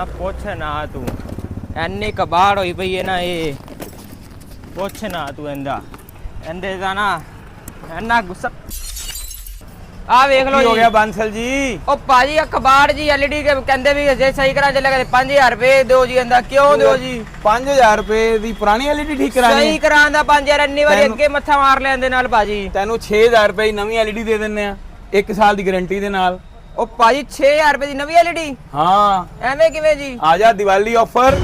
ਨਾ ਪੁੱਛ ਨਾ ਤੂੰ। ਐਨੀ ਕਬਾੜ ਹੋਈ ਪਈ ਹੈ ਨਾ ਇਹ। ਪੁੱਛ ਨਾ ਤੂੰ ਇਹਦਾ। ਇਹਦੇ ਦਾ ਨਾ ਐਨਾ ਗੁੱਸਾ। ਆ ਵੇਖ ਲਓ ਕੀ ਹੋ ਜੀ। ਗਿਆ ਬਾਂਸਲ ਜੀ? ਉਹ ਭਾਜੀ ਆ ਕਬਾੜ ਜੀ ਐਲਈਡੀ ਕੇ ਕਹਿੰਦੇ ਵੀ ਜੇ ਸਹੀ ਕਰਾਂ ਚੱਲੇਗਾ ਤੇ 5000 ਰੁਪਏ ਦਿਓ ਜੀ ਇਹਦਾ। ਕਿਉਂ ਦਿਓ ਜੀ? 5000 ਰੁਪਏ ਦੀ ਪੁਰਾਣੀ ਐਲਈਡੀ ਠੀਕ ਕਰਾਣੀ ਸਹੀ ਕਰਾਂ ਦਾ 5000 ਇੰਨੀ ਵਾਰੀ ਅੱਗੇ ਮੱਥਾ ਮਾਰ ਲੈਂਦੇ ਨਾਲ ਭਾਜੀ। ਤੈਨੂੰ 6000 ਰੁਪਏ ਦੀ ਨਵੀਂ ਐਲਈਡੀ ਦੇ ਦਿੰਨੇ ਆ। 1 ਸਾਲ ਦੀ ਗਾਰੰਟੀ ਦੇ ਨਾਲ। ਉਹ ਭਾਜੀ 6000 ਰੁਪਏ ਦੀ ਨਵੀਂ ਐਲਈਡੀ। ਹਾਂ। ਐਵੇਂ ਕਿਵੇਂ ਜੀ? ਆ ਜਾ ਦੀਵਾਲੀ ਆਫਰ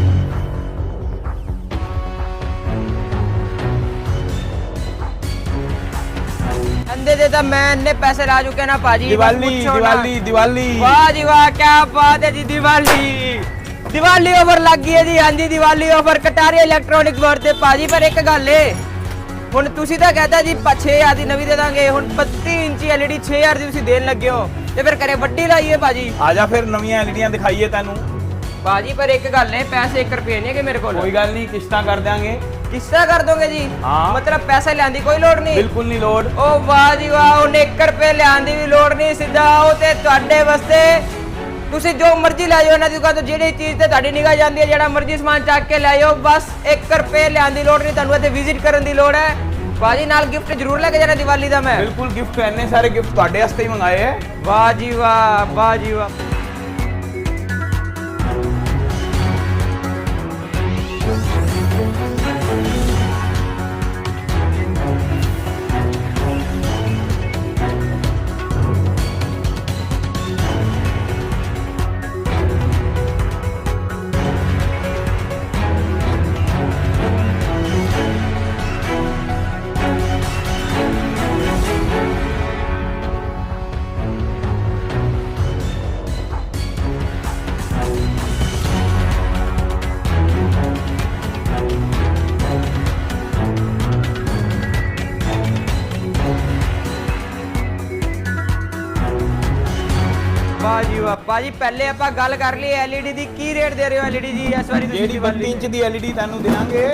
ਅੰਦੇ ਦੇ ਤਾਂ ਮੈਂ ਇੰਨੇ ਪੈਸੇ ਲਾ ਚੁੱਕਿਆ ਨਾ ਭਾਜੀ ਦੀਵਾਲੀ ਪੁੱਛੋ ਨਾ। ਦੀਵਾਲੀ ਦੀਵਾਲੀ। ਵਾਹ ਜੀ ਵਾਹ ਕੀ ਬਾਤ ਹੈ ਜੀ ਦੀਵਾਲੀ। ਦੀਵਾਲੀ ਆਫਰ ਲੱਗ ਗਈ ਹੈ ਜੀ। ਹਾਂਜੀ Diwali offer Kataria electronic world ਤੇ ਭਾਜੀ ਪਰ ਇੱਕ ਗੱਲ ਏ। ਹੁਣ ਤੁਸੀਂ ਤਾਂ ਕਹਤਾ ਜੀ 6000 ਦੀ ਨਵੀਂ ਦੇ ਦਾਂਗੇ। ਹੁਣ 32 ਇੰਚੀ LED 6000 ਦੀ ਤੁਸੀਂ ਦੇਣ ਲੱਗੇ ਹੋ। ਤੇ ਫਿਰ ਕਰੇ ਵੱਡੀ ਲਾਈਏ ਭਾਜੀ। ਆ ਜਾ ਫਿਰ ਨਵੀਆਂ ਐਲਈਡੀਆਂ ਦਿਖਾਈਏ ਤੈਨੂੰ। ਭਾਜੀ ਪਰ ਇੱਕ ਗੱਲ ਏ ਪੈਸੇ 1 ਰੁਪਏ ਨਹੀਂ ਹੈਗੇ ਮੇਰੇ ਕੋਲ। ਕੋਈ ਗੱਲ ਨਹੀਂ ਕਿਸ਼ਤਾਂ ਕਰ ਦਿਆਂਗੇ। ਕਿਸ ਤਰ੍ਹਾਂ ਕਰ ਦੋਗੇ ਜੀ? ਹਾਂ। ਮਤਲਬ ਪੈਸੇ ਲੈਣ ਦੀ ਕੋਈ ਲੋੜ ਨਹੀਂ? ਬਿਲਕੁਲ ਨਹੀਂ ਲੋਡ ਉਹ ਵਾਹ ਜੀ ਵਾਹ ਉਹਨੇ 1 ਰੁਪਏ ਲਿਆਉਣ ਦੀ ਵੀ ਲੋੜ ਨਹੀਂ ਸਿੱਧਾ ਉਹ ਤੇ ਤੁਹਾਡੇ ਵਾਸਤੇ ਤੁਸੀਂ ਜੋ ਮਰਜ਼ੀ ਲੈ ਜਾਓ ਇਹਨਾਂ ਦੀ ਦੁਕਾਨ ਤੋਂ ਜਿਹੜੀ ਚੀਜ਼ ਤੇ ਤੁਹਾਡੀ ਨਿਗਾਹ ਜਾਂਦੀ ਹੈ ਜਿਹੜਾ ਮਰਜ਼ੀ ਸਮਾਨ ਚੱਕ ਕੇ ਲੈ ਜਾਓ ਬਸ 1 ਰੁਪਏ ਲਿਆਉਣ ਦੀ ਲੋੜ ਨਹੀਂ ਤੁਹਾਨੂੰ ਇੱਥੇ ਵਿਜ਼ਿਟ ਕਰਨ ਦੀ ਲੋੜ ਹੈ। ਬਾਜੀ ਨਾਲ ਗਿਫਟ ਜ਼ਰੂਰ ਲੈ ਕੇ ਜਾਣਾ ਦੀਵਾਲੀ ਦਾ ਮੈਂ। ਬਿਲਕੁਲ ਗਿਫਟ ਇੰਨੇ ਸਾਰੇ ਗਿਫਟ ਤੁਹਾਡੇ ਵਾਸਤੇ ਹੀ ਮੰਗਾਏ ਐ ਵਾਹ ਜੀ ਵਾਹ ਵਾਹ ਜੀ ਵਾਹ। ਵਾਹ ਜੀ ਵਾਹ। ਭਾਜੀ ਪਹਿਲੇ ਆਪਾਂ ਗੱਲ ਕਰ ਲਈ LED ਦੀ। ਕੀ ਰੇਟ ਦੇ ਰਹੇ ਹੋ LED ਜੀ ਇਸ ਵਾਰੀ ਤੁਸੀਂ ਜਿਹੜੀ ਦੀਵਾਲੀ 32 ਇੰਚ ਦੀ ਐਲਈਡੀ ਤੁਹਾਨੂੰ ਦੇਵਾਂਗੇ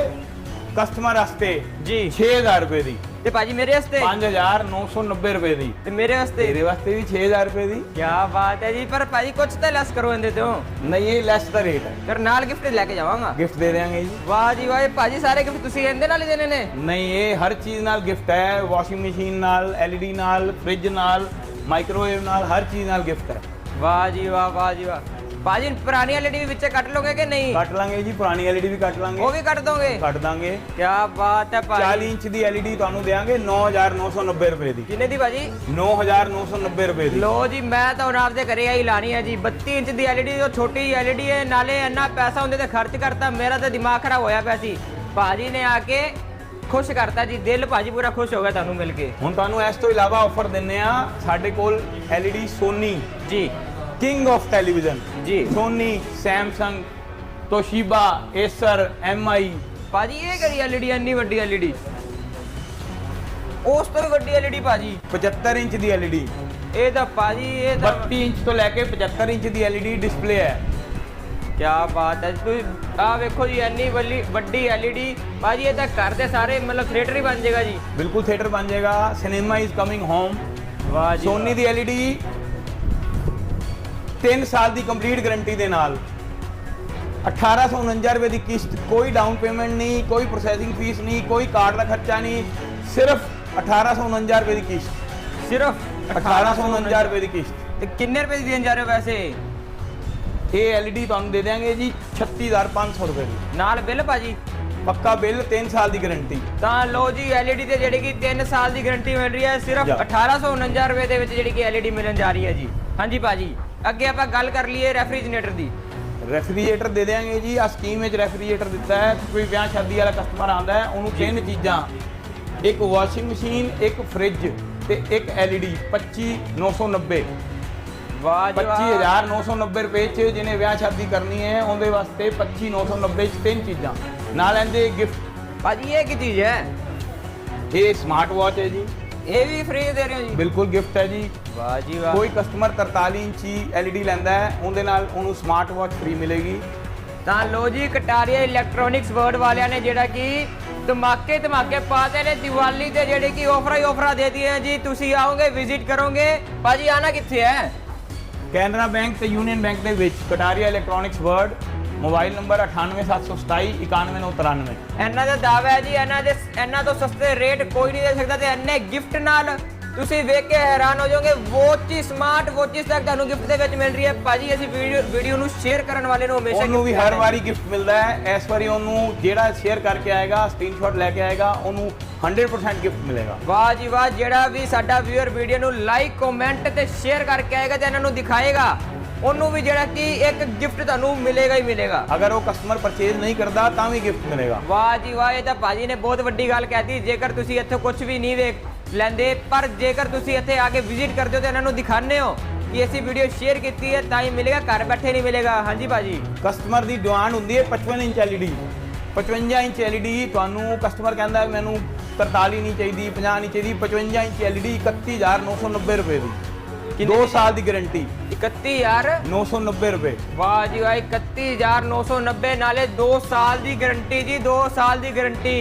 ਕਸਟਮਰ ਵਾਸਤੇ ਜੀ। 6000 ਰੁਪਏ ਦੀ। ਤੇ ਭਾਜੀ ਮੇਰੇ ਵਾਸਤੇ? 5990 ਰੁਪਏ ਦੀ। ਤੇ ਮੇਰੇ ਵਾਸਤੇ? ਤੇਰੇ ਵਾਸਤੇ ਵੀ 6000 ਰੁਪਏ ਦੀ। ਕੀ ਬਾਤ ਹੈ ਜੀ ਪਰ ਭਾਜੀ ਕੁਛ ਤਾਂ ਲੈਸ ਕਰੋ ਇਹਦੇ ਤੋਂ। ਨਹੀਂ ਇਹ ਲੈਸ ਦਾ ਰੇਟ ਹੈ। ਫਿਰ ਨਾਲ ਗਿਫਟ ਲੈ ਕੇ ਜਾਵਾਂਗਾ। ਗਿਫਟ ਦੇ ਦੇਵਾਂਗੇ ਜੀ। ਵਾਹ ਜੀ ਵਾਹ ਇਹ ਭਾਜੀ ਸਾਰੇ ਗਿਫਟ ਤੁਸੀਂ ਇਹਦੇ ਨਾਲ ਹੀ ਦੇਣੇ ਨੇ? ਨਹੀਂ ਇਹ ਹਰ ਚੀਜ਼ ਨਾਲ ਗਿਫਟ ਹੈ। ਵਾਸ਼ਿੰਗ ਮਸ਼ੀਨ ਨਾਲ ਐਲਈਡੀ ਨਾਲ ਫ੍ਰਿਜ ਨਾਲ ਮਾਈਕ੍ਰੋਵੇਵ ਨਾਲ ਹਰ ਚੀਜ਼ ਨਾਲ ਗਿਫਟ ਹੈ। ਵਾਹ ਜੀ ਵਾਹ ਵਾਹ ਜੀ ਵਾਹ। ਭਾਜੀ ਪੁਰਾਣੀ ਐਲਈਡੀ ਵੀ ਵਿੱਚੇ ਕੱਟ ਲੋਗੇ ਕਿ ਨਹੀਂ? ਕੱਟ ਲਾਂਗੇ ਜੀ ਪੁਰਾਣੀ ਐਲਈਡੀ ਵੀ ਕੱਟ ਲਾਂਗੇ। ਉਹ ਵੀ ਕੱਟ ਦੋਗੇ? ਕੱਟ ਦਾਂਗੇ। ਕੀ ਬਾਤ ਹੈ 40 ਭਾਜੀ ਇੰਚ ਦੀ ਐਲਈਡੀ ਤੁਹਾਨੂੰ ਦੇਵਾਂਗੇ 9990 ਰੁਪਏ ਦੀ। ਕਿੰਨੇ ਦੀ ਭਾਜੀ? 9990 ਰੁਪਏ ਦੀ। ਲੋ ਜੀ ਮੈਂ ਤਾਂ ਹੁਣ ਆਪਦੇ ਘਰੇ ਆਈ ਲਾਣੀ ਹੈ ਜੀ। 32 ਇੰਚ ਦੀ ਐਲਈਡੀ ਉਹ ਛੋਟੀ ਐਲਈਡੀ ਹੈ। ਨਾਲੇ ਇੰਨਾ ਪੈਸਾ ਹੁੰਦੇ ਤੇ ਖਰਚ ਕਰਤਾ ਮੇਰਾ ਤਾਂ ਦਿਮਾਗ ਖਰਾਬ ਹੋਇਆ ਪਿਆ ਸੀ। ਭਾਜੀ ਨੇ ਆ ਕੇ ਖੁਸ਼ ਕਰਤਾ ਜੀ। ਦਿਲ ਭਾਜੀ ਪੂਰਾ ਖੁਸ਼ ਹੋ ਗਿਆ ਤੁਹਾਨੂੰ ਮਿਲ ਕੇ। ਹੁਣ ਤੁਹਾਨੂੰ ਇਸ ਤੋਂ ਇਲਾਵਾ ਆਫਰ ਦਿੰਨੇ ਆ ਸਾਡੇ ਕੋਲ ਐਲਈਡੀ ਸੋਨੀ ਜੀ। ਕਿੰਗ ਆਫ ਟੈਲੀਵਿਜ਼ਨ ਜੀ। Sony Samsung Toshiba Acer MI ਭਾਜੀ ਇਹ ਕਿਹੜੀ ਐਲਈਡੀ ਇੰਨੀ ਵੱਡੀ ਐਲਈਡੀ ਉਸ ਤੋਂ ਵੀ ਵੱਡੀ ਐਲਈਡੀ ਭਾਜੀ। 75 ਇੰਚ ਦੀ ਐਲਈਡੀ ਇਹ ਤਾਂ ਭਾਜੀ ਇਹ ਤਾਂ 32 ਇੰਚ ਤੋਂ ਲੈ ਕੇ 75 ਇੰਚ ਦੀ ਐਲਈਡੀ ਡਿਸਪਲੇ ਹੈ। ਕੀ ਬਾਤ ਹੈ। ਤੁਸੀਂ ਆ ਵੇਖੋ ਜੀ ਇੰਨੀ ਵੱਡੀ ਵੱਡੀ ਐਲਈਡੀ ਭਾਜੀ ਇਹ ਤਾਂ ਘਰ ਦੇ ਸਾਰੇ ਮਤਲਬ ਥੀਏਟਰ ਹੀ ਬਣ ਜਾਏਗਾ ਜੀ। ਬਿਲਕੁਲ ਥੀਏਟਰ ਬਣ ਜਾਏਗਾ। ਸਿਨੇਮਾ ਇਜ਼ ਕਮਿੰਗ ਹੋਮ ਵਾਹ ਜੀ ਸੋਨੀ ਦੀ ਐਲਈਡੀ 3 ਸਾਲ ਦੀ ਕੰਪਲੀਟ ਗਾਰੰਟੀ ਦੇ ਨਾਲ 1849 ਰੁਪਏ ਦੀ ਕਿਸ਼ਤ ਕੋਈ ਡਾਊਨ ਪੇਮੈਂਟ ਨਹੀਂ ਕੋਈ ਪ੍ਰੋਸੈਸਿੰਗ ਫੀਸ ਨਹੀਂ ਕੋਈ ਕਾਰਡ ਦਾ ਖਰਚਾ ਨਹੀਂ ਸਿਰਫ 1849 ਰੁਪਏ ਦੀ ਕਿਸ਼ਤ। ਸਿਰਫ 1849 ਰੁਪਏ ਦੀ ਕਿਸ਼ਤ। ਤੇ ਕਿੰਨੇ ਰੁਪਏ ਦੀ ਦੇਣ ਜਾ ਰਹੇ ਹੋ ਵੈਸੇ? ਇਹ ਐਲਈਡੀ ਤੁਹਾਨੂੰ ਦੇ ਦਿਆਂਗੇ ਜੀ 36500 ਰੁਪਏ ਦੀ। ਨਾਲ ਬਿੱਲ ਭਾਜੀ? ਪੱਕਾ ਬਿੱਲ 3 ਸਾਲ ਦੀ ਗਾਰੰਟੀ ਤਾਂ ਲੋ ਜੀ LED ਤੇ ਜਿਹੜੀ ਕਿ 3 ਸਾਲ ਦੀ ਗਾਰੰਟੀ ਮਿਲ ਰਹੀ ਹੈ ਸਿਰਫ ਜਾ। 1849 ਰੁਪਏ ਦੇ ਵਿੱਚ ਜਿਹੜੀ ਕਿ LED ਮਿਲਣ ਜਾ ਰਹੀ ਹੈ ਜੀ। ਹਾਂਜੀ ਭਾਜੀ। ਅੱਗੇ ਆਪਾਂ ਗੱਲ ਕਰ ਲਈਏ ਰੈਫਰੀਜਰੇਟਰ ਦੀ। ਰੈਫਰੀਜਰੇਟਰ ਦੇ ਦਿਆਂਗੇ ਜੀ ਆ ਸਕੀਮ ਵਿੱਚ ਰੈਫਰੀਜਰੇਟਰ ਦਿੱਤਾ ਹੈ ਕੋਈ ਵਿਆਹ ਸ਼ਾਦੀ ਵਾਲਾ ਕਸਟਮਰ ਆਂਦਾ ਹੈ ਉਹਨੂੰ ਤਿੰਨ ਚੀਜ਼ਾਂ। ਇੱਕ ਵਾਸ਼ਿੰਗ ਮਸ਼ੀਨ ਇੱਕ ਫ੍ਰਿਜ ਤੇ ਇੱਕ ਐਲਈਡੀ 25990 ਵਾਹ ਜੀ ਵਾਹ। 25990 ਰੁਪਏ ਚ ਜਿਹਨੇ ਵਿਆਹ ਸ਼ਾਦੀ ਕਰਨੀ ਹੈ ਉਹਦੇ ਵਾਸਤੇ 25990 ਚ ਤਿੰਨ ਚੀਜ਼ਾਂ। ਨਾਲ ਇਹਦੇ ਗਿਫਟ ਭਾਜੀ ਇਹ ਕੀ ਚੀਜ਼ ਹੈ? ਇਹ ਸਮਾਰਟ ਵਾਚ ਹੈ ਜੀ। ਇਹ ਵੀ ਫ੍ਰੀ ਦੇ ਰਹੇ ਹੋ ਜੀ? ਬਿਲਕੁਲ ਗਿਫਟ ਹੈ ਜੀ। ਵਾਹ ਜੀ ਵਾਹ। ਕੋਈ ਕਸਟਮਰ 43 ਇੰਚੀ ਐਲਈਡੀ ਲੈਂਦਾ ਹੈ ਉਹਦੇ ਨਾਲ ਉਹਨੂੰ ਸਮਾਰਟ ਵਾਚ ਫ੍ਰੀ ਮਿਲੇਗੀ। ਤਾਂ ਲੋ ਜੀ ਕਟਾਰੀਆ ਇਲੈਕਟ੍ਰੋਨਿਕਸ ਵਰਡ ਵਾਲਿਆਂ ਨੇ ਜਿਹੜਾ ਕਿ ਧਮਾਕੇ ਧਮਾਕੇ ਪਾਤੇ ਨੇ ਦੀਵਾਲੀ ਤੇ ਜਿਹੜੇ ਕਿ ਆਫਰਾਂ ਹੀ ਆਫਰਾਂ ਦੇ ਦਿੱਤੀਆਂ ਜੀ। ਤੁਸੀਂ ਆਓਗੇ ਵਿਜ਼ਿਟ ਕਰੋਗੇ। ਭਾਜੀ ਆਣਾ ਕਿੱਥੇ ਹੈ? ਕੈਨਰਾ ਬੈਂਕ ਤੇ ਯੂਨੀਅਨ ਬੈਂਕ ਦੇ ਵਿੱਚ Kataria electronics world mobile number 98727 91993 ਇਹਨਾਂ ਦਾ ਦਾਅਵਾ ਹੈ ਜੀ ਇਹਨਾਂ ਦੇ ਇਹਨਾਂ ਤੋਂ ਸਸਤੇ ਰੇਟ ਕੋਈ ਨਹੀਂ ਦੇ ਸਕਦਾ ਤੇ ਇੰਨੇ ਗਿਫਟ ਨਾਲ ਤੁਸੀਂ ਵੇਖ ਕੇ ਹੈਰਾਨ ਹੋ ਜਾਓਗੇ ਵੋਚੀ ਸਮਾਰਟ ਵੋਚਿਸ ਤੱਕ ਤੁਹਾਨੂੰ ਗਿਫਟ ਦੇ ਵਿੱਚ ਮਿਲ ਰਹੀ ਹੈ। ਭਾਜੀ ਅਸੀਂ ਵੀਡੀਓ ਵੀਡੀਓ ਨੂੰ ਸ਼ੇਅਰ ਕਰਨ ਵਾਲੇ ਨੂੰ ਹਮੇਸ਼ਾ ਉਹਨੂੰ ਵੀ ਹਰ ਵਾਰੀ ਗਿਫਟ ਮਿਲਦਾ ਹੈ। ਇਸ ਵਾਰੀ ਉਹਨੂੰ ਜਿਹੜਾ ਸ਼ੇਅਰ ਕਰਕੇ ਆਏਗਾ ਸਕਰੀਨਸ਼ਾਟ ਲੈ ਕੇ ਆਏਗਾ ਉਹਨੂੰ 100% ਗਿਫਟ ਮਿਲੇਗਾ। ਵਾਹ ਜੀ ਵਾਹ ਜਿਹੜਾ ਵੀ ਸਾਡਾ ਵੀਅਰ ਵੀਡੀਓ ਨੂੰ ਲਾਈਕ ਕਮੈਂਟ ਤੇ ਸ਼ੇਅਰ ਕਰਕੇ ਆਏਗਾ ਤੇ ਇਹਨਾਂ ਨੂੰ ਦਿਖਾਏਗਾ ਉਹਨੂੰ ਵੀ ਜਿਹੜਾ ਕਿ ਇੱਕ ਗਿਫਟ ਤੁਹਾਨੂੰ ਮਿਲੇਗਾ ਹੀ ਮਿਲੇਗਾ। ਅਗਰ ਉਹ ਕਸਟਮਰ ਪਰਚੇਜ਼ ਨਹੀਂ ਕਰਦਾ ਤਾਂ ਵੀ ਗਿਫਟ ਮਿਲੇਗਾ। ਵਾਹ ਜੀ ਵਾਹ ਇਹ ਤਾਂ ਭਾਜੀ ਨੇ ਬਹੁਤ ਵੱਡੀ ਗੱਲ ਕਹਿਤੀ। ਜੇਕਰ ਤੁਸੀਂ ਇੱਥੇ ਕੁਝ ਵੀ ਨਹੀਂ ਵੇਖ ਲੈਂਦੇ। ਪਰ ਜੇਕਰ ਤੁਸੀਂ ਇੱਥੇ ਆ ਕੇ ਵਿਜ਼ਿਟ ਕਰਦੇ ਹੋ ਤੇ ਇਹਨਾਂ ਨੂੰ ਦਿਖਾਉਂਦੇ ਹੋ ਕਿ ਅਸੀਂ ਵੀਡੀਓ ਸ਼ੇਅਰ ਕੀਤੀ ਹੈ ਤਾਂ ਹੀ ਮਿਲੇਗਾ ਘਰ ਬੈਠੇ ਨਹੀਂ ਮਿਲੇਗਾ। ਹਾਂਜੀ ਭਾਜੀ। ਕਸਟਮਰ ਦੀ ਡਿਮਾਂਡ ਹੁੰਦੀ ਹੈ 55 ਇੰਚ LED 55 ਇੰਚ LED ਤੁਹਾਨੂੰ ਕਸਟਮਰ ਕਹਿੰਦਾ ਮੈਨੂੰ 43 ਨਹੀਂ ਚਾਹੀਦੀ 50 ਨਹੀਂ ਚਾਹੀਦੀ 55 ਇੰਚ LED 31990 ਰੁਪਏ ਦੀ। ਕਿੰਨੇ 2 ਦੀ? ਸਾਲ ਦੀ ਗਾਰੰਟੀ 31000 990 ਰੁਪਏ। ਵਾਹ ਜੀ ਵਾਹ 31990 ਨਾਲੇ 2 ਸਾਲ ਦੀ ਗਾਰੰਟੀ ਜੀ 2 ਸਾਲ ਦੀ ਗਾਰੰਟੀ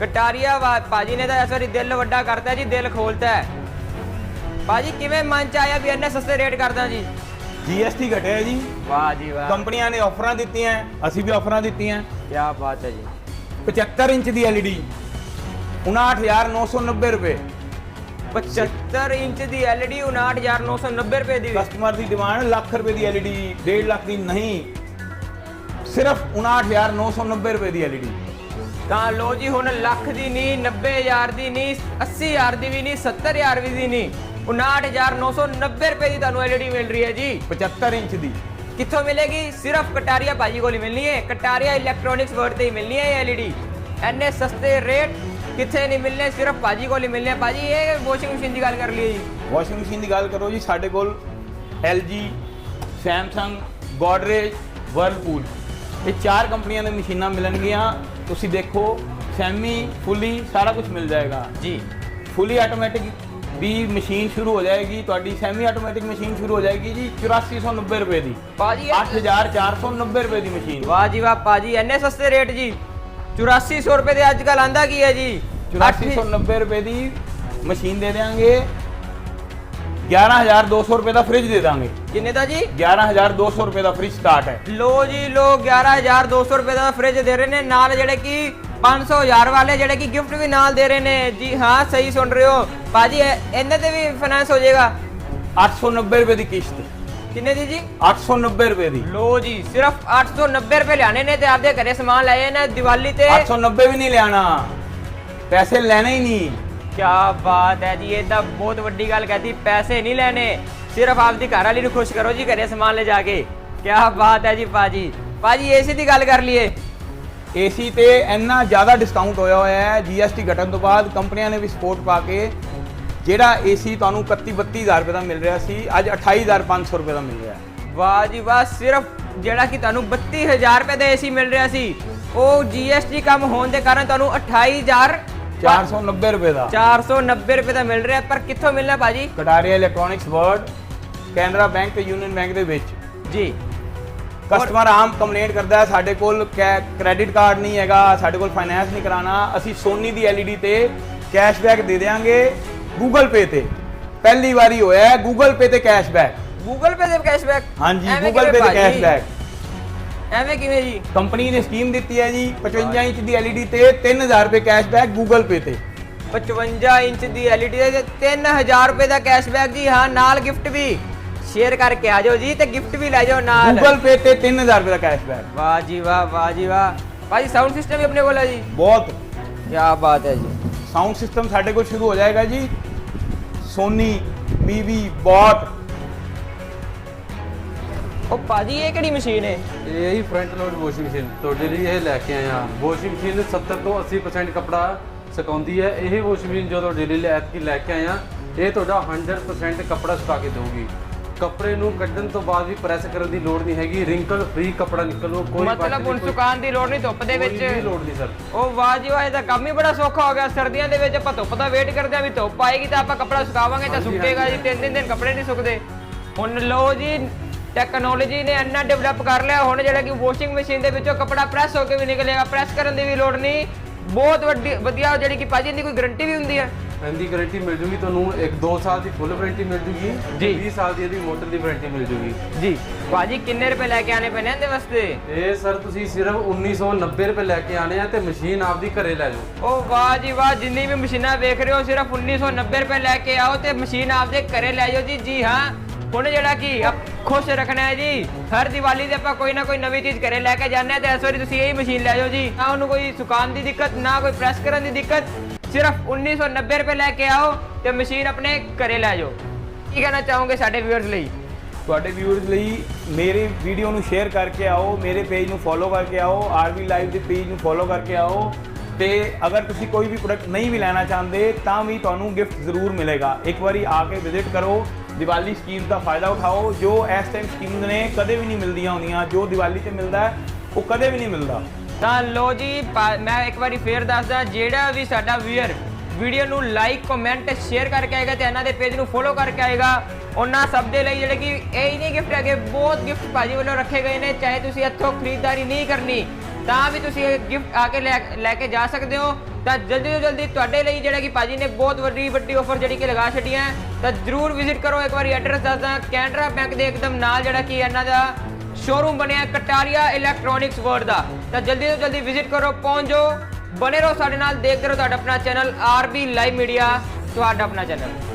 ਕਟਾਰੀਆ ਭਾਜੀ ਨੇ ਤਾਂ ਇਸ ਵਾਰੀ ਦਿਲ ਵੱਡਾ ਕਰਤਾ ਜੀ ਦਿਲ ਖੋਲਤਾ ਹੈ। ਭਾਜੀ ਕਿਵੇਂ ਮਨ ਚ ਆਇਆ ਵੀ ਇੰਨੇ ਸਸਤੇ ਰੇਟ ਕਰਦਾ ਜੀ? GST ਘਟਿਆ ਜੀ। ਵਾਹ ਜੀ ਵਾਹ। ਕੰਪਨੀਆਂ ਨੇ ਆਫਰਾਂ ਦਿੱਤੀਆਂ ਅਸੀਂ ਵੀ ਆਫਰਾਂ ਦਿੱਤੀਆਂ। ਕੀ ਬਾਤ ਹੈ ਜੀ। 75 ਇੰਚ ਦੀ LED 59990 ਰੁਪਏ। 75 ਇੰਚ ਦੀ LED 59990 ਰੁਪਏ ਦੀ। ਕਸਟਮਰ ਦੀ ਡਿਮਾਂਡ ਲੱਖ ਰੁਪਏ ਦੀ LED 1.5 ਲੱਖ ਦੀ ਨਹੀਂ। ਸਿਰਫ 59990 ਰੁਪਏ ਦੀ LED ਤਾਂ ਲੋ ਜੀ ਹੁਣ ਲੱਖ ਦੀ ਨਹੀਂ 90000 ਦੀ ਨਹੀਂ 80000 ਦੀ ਵੀ ਨਹੀਂ 70000 ਵੀ ਦੀ ਨਹੀਂ 59990 ਰੁਪਏ ਦੀ ਤੁਹਾਨੂੰ LED ਮਿਲ ਰਹੀ ਹੈ ਜੀ। 75 ਇੰਚ ਦੀ। ਕਿੱਥੋਂ ਮਿਲੇਗੀ? ਸਿਰਫ ਕਟਾਰੀਆ ਭਾਜੀ ਕੋਲ ਹੀ ਮਿਲਣੀ ਹੈ। ਕਟਾਰੀਆ ਇਲੈਕਟ੍ਰੋਨਿਕਸ ਵਰਡ ਤੇ ਹੀ ਮਿਲਣੀ ਹੈ ਇਹ LED ਐਨੇ ਸਸਤੇ ਰੇਟ ਕਿੱਥੇ ਨਹੀਂ ਮਿਲਨੇ ਸਿਰਫ ਭਾਜੀ ਕੋਲ ਹੀ ਮਿਲਨੇ। ਭਾਜੀ ਇਹ ਵਾਸ਼ਿੰਗ ਮਸ਼ੀਨ ਦੀ ਗੱਲ ਕਰ ਲਈਏ ਜੀ। ਵਾਸ਼ਿੰਗ ਮਸ਼ੀਨ ਦੀ ਗੱਲ ਕਰੋ ਜੀ ਸਾਡੇ ਕੋਲ LG Samsung Godrej Whirlpool ਇਹ ਚਾਰ ਕੰਪਨੀਆਂ ਦੀਆਂ ਮਸ਼ੀਨਾਂ ਮਿਲਣਗੀਆਂ। ਤੁਸੀਂ ਦੇਖੋ ਸੈਮੀ ਫੁੱਲੀ ਸਾਰਾ ਕੁਝ ਮਿਲ ਜਾਏਗਾ। ਜੀ। ਫੁੱਲੀ ਆਟੋਮੈਟਿਕ ਵੀ ਮਸ਼ੀਨ ਸ਼ੁਰੂ ਹੋ ਜਾਏਗੀ ਤੁਹਾਡੀ ਸੈਮੀ ਆਟੋਮੈਟਿਕ ਮਸ਼ੀਨ ਸ਼ੁਰੂ ਹੋ ਜਾਏਗੀ ਜੀ 8490 ਰੁਪਏ ਦੀ। ਭਾਜੀ ਇਹ- 8490 ਰੁਪਏ ਦੀ ਮਸ਼ੀਨ। ਵਾਹ ਜੀ ਵਾਹ ਭਾਜੀ ਐਨੇ ਸਸਤੇ ਰੇਟ ਜੀ। 8400 ਰੁਪਏ ਦੇ ਅੱਜ ਕੱਲ ਆਂਦਾ ਕੀ ਹੈ ਜੀ? 8490 ਰੁਪਏ ਦੀ ਮਸ਼ੀਨ ਦੇ ਦੇਾਂਗੇ 11200 ਰੁਪਏ ਦਾ ਫ੍ਰਿਜ ਦੇ ਦਾਂਗੇ। ਕਿੰਨੇ ਦਾ ਜੀ? 11200 ਰੁਪਏ ਦਾ ਫ੍ਰਿਜ ਸਟਾਰਟ ਹੈ। ਲੋ ਜੀ ਲੋ 11200 ਰੁਪਏ ਦਾ ਫ੍ਰਿਜ ਦੇ ਰਹੇ ਨੇ। ਨਾਲ ਜਿਹੜੇ ਕਿ 500 ਹਜ਼ਾਰ ਵਾਲੇ ਜਿਹੜੇ ਕਿ ਗਿਫਟ ਵੀ ਨਾਲ ਦੇ ਰਹੇ ਨੇ। ਜੀ ਹਾਂ ਸਹੀ ਸੁਣ ਰਹੇ ਹੋ। ਇਹ- ਇਹਨਾਂ ਤੇ ਵੀ ਫਾਈਨਾਂਸ ਹੋ ਜਾਏਗਾ। 890 ਰੁਪਏ ਦੀ ਕਿਸ਼ਤ। ਕਿੰਨੇ ਦੀ ਜੀ? 890 ਰੁਪਏ ਦੀ। ਲੋ ਜੀ ਸਿਰਫ 890 ਰੁਪਏ ਲਿਆਣੇ ਨੇ ਤੇ ਆਪਦੇ ਘਰੇ ਸਮਾਨ ਲਾਏ ਨੇ। ਦੀਵਾਲੀ ਤੇ 890 ਵੀ ਨਹੀਂ ਲਿਆਣਾ। ਪੈਸੇ ਲੈਣੇ ਹੀ ਨਹੀਂ। ਕੀ ਬਾਤ ਹੈ ਜੀ ਇਹ ਤਾਂ ਬਹੁਤ ਵੱਡੀ ਗੱਲ ਕਹਤੀ ਪੈਸੇ ਨਹੀਂ ਲੈਣੇ ਸਿਰਫ ਆਪਦੀ ਘਰ ਵਾਲੀ ਨੂੰ ਖੁਸ਼ ਕਰੋ ਜੀ ਘਰੇ ਸਮਾਨ ਲੈ ਜਾ ਕੇ। ਕੀ ਬਾਤ ਹੈ ਜੀ ਭਾਜੀ। ਭਾਜੀ ਏਸੀ ਦੀ ਗੱਲ ਕਰ ਲਈਏ। ਏਸੀ ਤੇ ਇੰਨਾ ਜ਼ਿਆਦਾ ਡਿਸਕਾਊਂਟ ਹੋਇਆ ਹੋਇਆ ਹੈ GST ਘਟਣ ਤੋਂ ਬਾਅਦ ਕੰਪਨੀਆਂ ਨੇ ਵੀ ਸਪੋਰਟ ਪਾ ਕੇ ਜਿਹੜਾ ਏਸੀ ਤੁਹਾਨੂੰ 31 32000 ਰੁਪਏ ਦਾ ਮਿਲ ਰਿਹਾ ਸੀ ਅੱਜ 28500 ਰੁਪਏ ਦਾ ਮਿਲ ਰਿਹਾ ਵਾਹ ਜੀ ਵਾਹ ਸਿਰਫ ਜਿਹੜਾ ਕਿ ਤੁਹਾਨੂੰ 32000 ਰੁਪਏ ਦਾ ਏਸੀ ਮਿਲ ਰਿਹਾ ਸੀ ਉਹ GST ਕੰਮ ਹੋਣ ਦੇ ਕਾਰਨ ਤੁਹਾਨੂੰ 28000 490 ਰੁਪਏ ਦਾ। 490 ਰੁਪਏ ਦਾ ਮਿਲ ਰਿਹਾ ਪਰ ਕਿੱਥੋਂ ਮਿਲਣਾ ਭਾਜੀ? Kataria electronics world Canara bank ਤੇ ਯੂਨੀਅਨ ਬੈਂਕ ਦੇ ਵਿੱਚ। ਜੀ। ਕਸਟਮਰ ਆਮ ਕੰਪਲੇਂਟ ਕਰਦਾ ਹੈ ਸਾਡੇ ਕੋਲ ਕ੍ਰੈਡਿਟ ਕਾਰਡ ਨਹੀਂ ਹੈਗਾ ਸਾਡੇ ਕੋਲ ਫਾਈਨੈਂਸ ਨਹੀਂ ਕਰਾਣਾ ਅਸੀਂ ਸੋਨੀ ਦੀ LED ਤੇ ਕੈਸ਼ਬੈਕ ਦੇ ਦੇਵਾਂਗੇ Google Pay ਤੇ। ਪਹਿਲੀ ਵਾਰੀ ਹੋਇਆ ਹੈ Google Pay ਤੇ ਕੈਸ਼ਬੈਕ Google Pay ਦੇ ਕੈਸ਼ਬੈਕ ਹਾਂਜੀ Google Pay ਤੇ ਕੈਸ਼ਬੈਕ ਐਵੇਂ ਕਿਵੇਂ ਜੀ? ਕੰਪਨੀ ਨੇ ਸਕੀਮ ਦਿੱਤੀ ਹੈ ਜੀ 55 ਇੰਚ ਦੀ LED ਤੇ 3000 ਰੁਪਏ ਕੈਸ਼ਬੈਕ Google Pay ਤੇ। 55 ਇੰਚ ਦੀ LED ਦੇ 3000 ਰੁਪਏ ਦਾ ਕੈਸ਼ਬੈਕ ਜੀ ਹਾਂ ਨਾਲ ਗਿਫਟ ਵੀ। ਸ਼ੇਅਰ ਕਰਕੇ ਆ ਜਾਓ ਜੀ ਤੇ ਗਿਫਟ ਵੀ ਲੈ ਜਾਓ ਨਾਲ। Google Pay ਤੇ 3000 ਰੁਪਏ ਦਾ ਕੈਸ਼ਬੈਕ ਵਾਹ ਜੀ ਵਾਹ ਵਾਹ ਜੀ ਵਾਹ। ਭਾਜੀ ਸਾਊਂਡ ਸਿਸਟਮ ਵੀ ਆਪਣੇ ਕੋਲ ਹੈ ਜੀ? ਬਹੁਤ। ਕੀ ਬਾਤ ਹੈ ਜੀ। ਸਾਊਂਡ ਸਿਸਟਮ ਸਾਡੇ ਕੋਲ ਸ਼ੁਰੂ ਹੋ ਜਾਏਗਾ ਜੀ। ਸੋਨੀ ਮੀਵੀ ਬੋਟ ਉਹ ਭਾਜੀ ਇਹ ਕਿਹੜੀ ਮਸ਼ੀਨ ਹੈ? ਇਹ ਹੀ ਫਰੰਟ ਲੋਡ ਵਾਸ਼ਿੰਗ ਮਸ਼ੀਨ ਤੁਹਾਡੇ ਲਈ ਇਹ ਲੈ ਕੇ ਹਾਂ ਵਾਸ਼ਿੰਗ ਮਸ਼ੀਨ 70 ਤੋਂ 80% ਕੱਪੜਾ ਸੁਕਾਉਂਦੀ ਹੈ। ਇਹ ਵਾਸ਼ਿੰਗ ਮਸ਼ੀਨ ਜੋ ਤੁਹਾਡੇ ਲਈ ਐਤਕੀ ਲੈ ਕੇ ਹਾਂ ਇਹ ਤੁਹਾਡਾ 100% ਕੱਪੜਾ ਸੁਕਾ ਕੇ ਦੇਊਗੀ। ਕੱਪੜੇ ਨੂੰ ਕੱਢਣ ਤੋਂ ਬਾਅਦ ਵੀ ਪ੍ਰੈਸ ਕਰਨ ਦੀ ਲੋੜ ਨਹੀਂ ਹੈਗੀ। ਰਿੰਕਲ ਫ੍ਰੀ ਕੱਪੜਾ ਨਿਕਲੂ ਕੋਈ ਮਤਲਬ ਹੁਣ ਕੋਈ- ਸੁਕਾਉਣ ਦੀ ਲੋੜ ਨਹੀਂ ਧੁੱਪ ਦੇ ਕੋਈ ਵਿੱਚ। ਲੋੜ ਨਹੀਂ ਸਰ ਉਹ ਵਾਹ ਜੀ ਵਾਹ ਇਹਦਾ ਕੰਮ ਹੀ ਬੜਾ ਸੌਖਾ ਹੋ ਗਿਆ। ਸਰਦੀਆਂ ਦੇ ਵਿੱਚ ਆਪਾਂ ਧੁੱਪ ਦਾ ਵੇਟ ਕਰਦੇ ਆ ਵੀ ਧੁੱਪ ਆਏਗੀ ਤਾਂ ਆਪਾਂ ਕੱਪੜਾ ਸੁਕਾਵਾਂਗੇ ਤਾਂ ਸੁੱਕੇਗਾ ਜੀ। ਤਿੰਨ ਦਿਨ ਕੱਪੜੇ ਨਹੀਂ ਸੁੱਕਦੇ। ਹੁਣ ਲੋ ਜੀ ਟੈਕਨੋਲੋਜੀ ਨੇ ਇੰਨਾ ਡਿਵੈਲਪ ਕਰ ਲਿਆ ਹੁਣ ਜਿਹੜਾ ਕਿ ਵਾਸ਼ਿੰਗ ਮਸ਼ੀਨ ਦੇ ਵਿੱਚੋਂ ਕੱਪੜਾ ਪ੍ਰੈਸ ਹੋ ਕੇ ਵੀ ਨਿਕਲੇਗਾ ਪ੍ਰੈਸ ਕਰਨ ਦੀ ਵੀ ਲੋੜ ਨਹੀਂ। ਬਹੁਤ ਵੱਡੀ ਵਧੀਆ ਜਿਹੜੀ ਕਿ ਭਾਜੀ ਦੀ ਕੋਈ ਗਾਰੰਟੀ ਵੀ ਹੁੰਦੀ ਹੈ? ਇਹਦੀ ਗਾਰੰਟੀ ਮਿਲ ਜੂਗੀ ਤੁਹਾਨੂੰ 1-2 ਸਾਲ ਦੀ ਫੁੱਲ ਵਾਰੰਟੀ ਮਿਲ ਜੂਗੀ ਜੀ। 20 ਸਾਲ ਦੀ ਇਹਦੀ ਮੋਟਰ ਦੀ ਵਾਰੰਟੀ ਮਿਲ ਜੂਗੀ। ਜੀ। ਭਾਜੀ ਕਿੰਨੇ ਰੁਪਏ ਲੈ ਕੇ ਆਣੇ ਪੈਣੇ ਇਹਦੇ ਵਾਸਤੇ? ਇਹ ਸਰ ਤੁਸੀਂ ਸਿਰਫ 1990 ਰੁਪਏ ਲੈ ਕੇ ਆਣੇ ਆ ਤੇ ਮਸ਼ੀਨ ਆਪਦੀ ਘਰੇ ਲੈ ਜਾਓ। ਉਹ ਵਾਹ ਜੀ ਵਾਹ ਜਿੰਨੀ ਵੀ ਮਸ਼ੀਨਾਂ ਵੇਖ ਰਹੇ ਹੋ ਸਿਰਫ 1990 ਰੁਪਏ ਲੈ ਕੇ ਆਓ ਤੇ ਮਸ਼ੀਨ ਆਪਦੇ ਘਰੇ ਲੈ ਜਾਓ ਜੀ। ਜੀ ਹਾਂ ਹੁਣ ਜਿਹੜਾ ਕੀ ਖੁਸ਼ ਰੱਖਣਾ ਹੈ ਜੀ। ਹਰ ਦੀਵਾਲੀ ਤੇ ਆਪਾਂ ਕੋਈ ਨਾ ਕੋਈ ਨਵੀਂ ਚੀਜ਼ ਘਰੇ ਲੈ ਕੇ ਜਾਂਦੇ ਹਾਂ ਤੇ ਇਸ ਵਾਰੀ ਤੁਸੀਂ ਇਹੀ ਮਸ਼ੀਨ ਲੈ ਜਾਓ ਜੀ। ਨਾ ਉਹਨੂੰ ਕੋਈ ਸੁਕਾਉਣ ਦੀ ਦਿੱਕਤ, ਨਾ ਕੋਈ ਪ੍ਰੈਸ ਕਰਨ ਦੀ ਦਿੱਕਤ। ਸਿਰਫ 1990 ਰੁਪਏ ਲੈ ਕੇ ਆਓ ਤੇ ਮਸ਼ੀਨ ਆਪਣੇ ਘਰੇ ਲੈ ਜਾਓ। ਕੀ ਕਹਿਣਾ ਚਾਹੋਗੇ ਸਾਡੇ ਵਿਊਅਰਸ ਲਈ? ਤੁਹਾਡੇ ਵਿਊਅਰਸ ਲਈ ਮੇਰੇ ਵੀਡੀਓ ਨੂੰ ਸ਼ੇਅਰ ਕਰਕੇ ਆਓ, ਮੇਰੇ ਪੇਜ ਨੂੰ ਫੋਲੋ ਕਰਕੇ ਆਓ ਆਰਵੀ ਲਾਈਵ ਦੇ ਪੇਜ ਨੂੰ ਫੋਲੋ ਕਰਕੇ ਆਓ। ਤੇ ਅਗਰ ਤੁਸੀਂ ਕੋਈ ਵੀ ਪ੍ਰੋਡਕਟ ਨਹੀਂ ਵੀ ਲੈਣਾ ਚਾਹੁੰਦੇ, ਤਾਂ ਵੀ ਤੁਹਾਨੂੰ ਗਿਫਟ ਜ਼ਰੂਰ ਮਿਲੇਗਾ। ਇੱਕ ਵਾਰੀ ਆ ਕੇ ਵਿਜ਼ਿਟ ਕਰੋ। ਦੀਵਾਲੀ ਸਕੀਮ ਦਾ ਫਾਇਦਾ ਉਠਾਓ, ਜੋ ਇਸ ਟਾਈਮ ਸਕੀਮ ਨੇ ਕਦੇ ਵੀ ਨਹੀਂ ਮਿਲਦੀਆਂ ਹੁੰਦੀਆਂ, ਜੋ ਦੀਵਾਲੀ ਤੇ ਮਿਲਦਾ ਹੈ, ਉਹ ਕਦੇ ਵੀ ਨਹੀਂ ਮਿਲਦਾ। ਤਾਂ ਲੋ ਜੀ, ਪਾ- ਮੈਂ ਇੱਕ ਵਾਰੀ ਫੇਰ ਦੱਸਦਾ, ਜਿਹੜਾ ਵੀ ਸਾਡਾ ਵੀਅਰ ਵੀਡੀਓ ਨੂੰ ਲਾਈਕ ਕਮੈਂਟ ਸ਼ੇਅਰ ਕਰਕੇ ਆਏਗਾ ਤੇ ਇਹਨਾਂ ਦੇ ਪੇਜ ਨੂੰ ਫੋਲੋ ਕਰਕੇ ਆਏਗਾ, ਉਹਨਾਂ ਸਭ ਦੇ ਲਈ ਜਿਹੜੇ ਕਿ ਇਹ ਹੀ ਨਹੀਂ ਗਿਫਟ ਹੈਗੇ, ਬਹੁਤ ਗਿਫਟ ਭਾਜੀ ਵੱਲੋਂ ਰੱਖੇ ਗਏ ਨੇ, ਚਾਹੇ ਤੁਸੀਂ ਇੱਥੋਂ ਖਰੀਦਦਾਰੀ ਨਹੀਂ ਕਰਨੀ, ਤਾਂ ਵੀ ਤੁਸੀਂ ਇਹ ਗਿਫਟ ਆ ਕੇ ਲੈ ਲੈ ਕੇ ਜਾ ਸਕਦੇ ਹੋ। ਤਾਂ ਜਲਦੀ ਤੋਂ ਜਲਦੀ ਤੁਹਾਡੇ ਲਈ ਜਿਹੜਾ ਕਿ ਭਾਜੀ ਨੇ ਬਹੁਤ ਵੱਡੀ ਵੱਡੀ ਆਫਰ ਜਿਹੜੀ ਕਿ ਲਗਾ ਛੱਡੀ ਹੈ, ਤਾਂ ਜਰੂਰ ਵਿਜ਼ਿਟ ਕਰੋ ਇੱਕ ਵਾਰੀ ਐਡਰੈਸ ਦੱਸਦਾ ਕੈਨਰਾ ਬੈਂਕ ਦੇ ਇੱਕਦਮ ਨਾਲ ਜਿਹੜਾ ਕਿ ਇਹਨਾਂ ਦਾ ਸ਼ੋਰੂਮ ਬਣਿਆ ਕਟਾਰੀਆ ਇਲੈਕਟ੍ਰੋਨਿਕਸ ਵਰਡ ਦਾ। ਤਾਂ ਜਲਦੀ ਤੋਂ ਜਲਦੀ ਵਿਜ਼ਿਟ ਕਰੋ ਪਹੁੰਚ ਜਾਓ ਬਨੇ ਰਹੋ ਸਾਡੇ ਨਾਲ ਦੇਖਦੇ ਰਹੋ ਤੁਹਾਡਾ ਆਪਣਾ ਚੈਨਲ ਆਰਬੀ ਲਾਈਵ ਮੀਡੀਆ ਤੁਹਾਡਾ ਆਪਣਾ ਚੈਨਲ